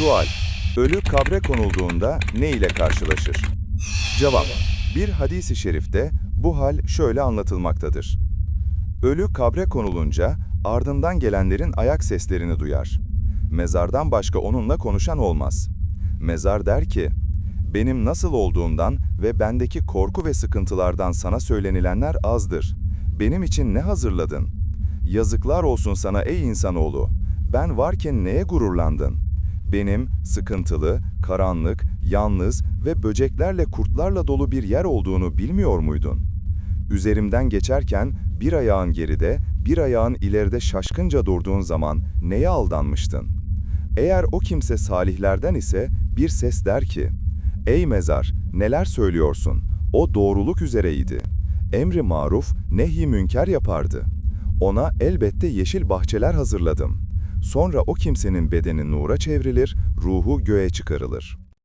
Sual. Ölü kabre konulduğunda ne ile karşılaşır? Cevap. Bir hadis-i şerifte bu hal şöyle anlatılmaktadır. Ölü kabre konulunca ardından gelenlerin ayak seslerini duyar. Mezardan başka onunla konuşan olmaz. Mezar der ki, benim nasıl olduğumdan ve bendeki korku ve sıkıntılardan sana söylenilenler azdır. Benim için ne hazırladın? Yazıklar olsun sana ey insanoğlu. Ben varken neye gururlandın? Benim sıkıntılı, karanlık, yalnız ve böceklerle kurtlarla dolu bir yer olduğunu bilmiyor muydun? Üzerimden geçerken bir ayağın geride, bir ayağın ileride şaşkınca durduğun zaman neye aldanmıştın? Eğer o kimse salihlerden ise bir ses der ki, Ey mezar, neler söylüyorsun? O doğruluk üzereydi. Emri maruf, nehi münker yapardı. Ona elbette yeşil bahçeler hazırladım. Sonra o kimsenin bedeni nura çevrilir, ruhu göğe çıkarılır.